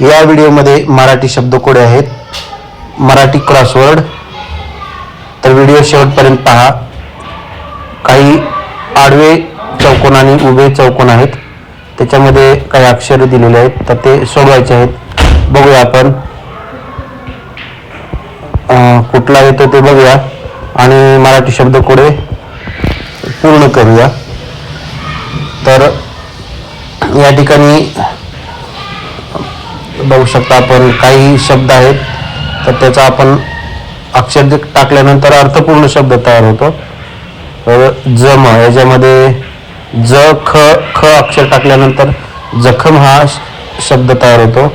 या व्हिडिओमध्ये मराठी शब्दकोडे आहेत. मराठी क्रॉसवर्ड तर व्हिडिओ शेवटपर्यंत पहा. काही आडवे चौकोन आणि उभे चौकोन आहेत. त्याच्यामध्ये काही अक्षरे दिलेले आहेत. तर ते सोडवायचे आहेत. बघूया आपण. कुठला येतो ते बघूया. आणि मराठी शब्दकोडे पूर्ण करूया. तर या ठिकाणी बघू शकता आपण काही शब्द आहेत तर त्याचा आपण अक्षर टाकल्यानंतर अर्थपूर्ण शब्द तयार होतो. तर जम याच्यामध्ये ज ख ख अक्षर टाकल्यानंतर जखम हा शब्द तयार होतो.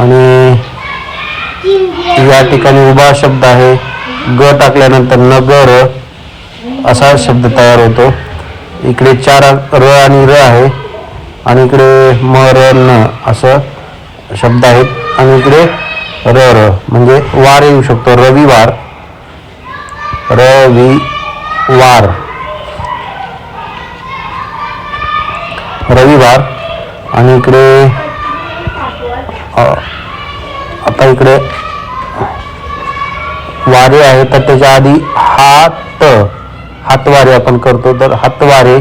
आणि या ठिकाणी उभा शब्द आहे ग टाकल्यानंतर नगर असा शब्द तयार होतो. इकडे चार र आणि र आहे. आणि इकडे म र न असं शब्द आहेत. आणि इकडे र र. म्हणजे वार येऊ शकतो. रविवार. रविवार. रविवार. आणि इकडे आता इकडे वारे आहे तर त्याच्या आधी हात हातवारे आपण करतो तर हातवारे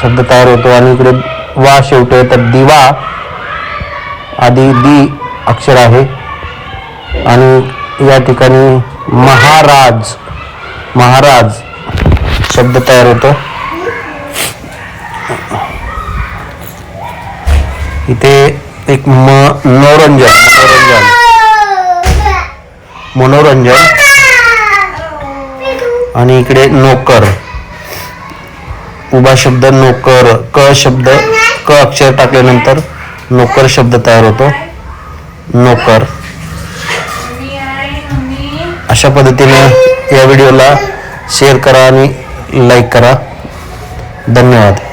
शब्द तयार होतो आणि इकडे वा शेवटे तर दिवा आधी दी अक्षर आहे. आणि या ठिकाणी महाराज महाराज शब्द तयार होतो. इथे एक मनोरंजन मनोरंजन. मनोरंजन. आणि इकडे नोकर. उभा शब्द नोकर क शब्द क अक्षर टाकल्यानंतर नोकर शब्द तयार होतो. नोकर. अशा पद्धतीने या व्हिडिओला शेअर करा आणि लाईक करा. धन्यवाद.